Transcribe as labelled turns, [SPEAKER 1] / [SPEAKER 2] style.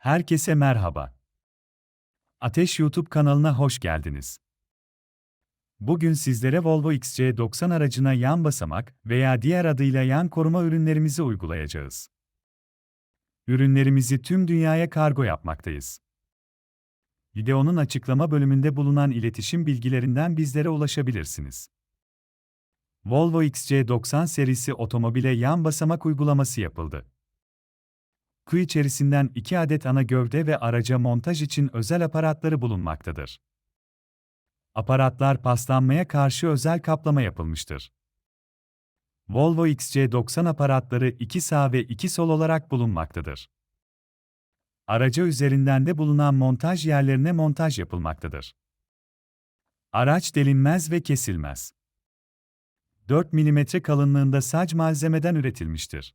[SPEAKER 1] Herkese merhaba. Ateş YouTube kanalına hoş geldiniz. Bugün sizlere Volvo XC90 aracına yan basamak veya diğer adıyla yan koruma ürünlerimizi uygulayacağız. Ürünlerimizi tüm dünyaya kargo yapmaktayız. Videonun açıklama bölümünde bulunan iletişim bilgilerinden bizlere ulaşabilirsiniz. Volvo XC90 serisi otomobile yan basamak uygulaması yapıldı. Kuy içerisinden 2 adet ana gövde ve araca montaj için özel aparatları bulunmaktadır. Aparatlar paslanmaya karşı özel kaplama yapılmıştır. Volvo XC90 aparatları 2 sağ ve 2 sol olarak bulunmaktadır. Araca üzerinden de bulunan montaj yerlerine montaj yapılmaktadır. Araç delinmez ve kesilmez. 4 mm kalınlığında sac malzemeden üretilmiştir.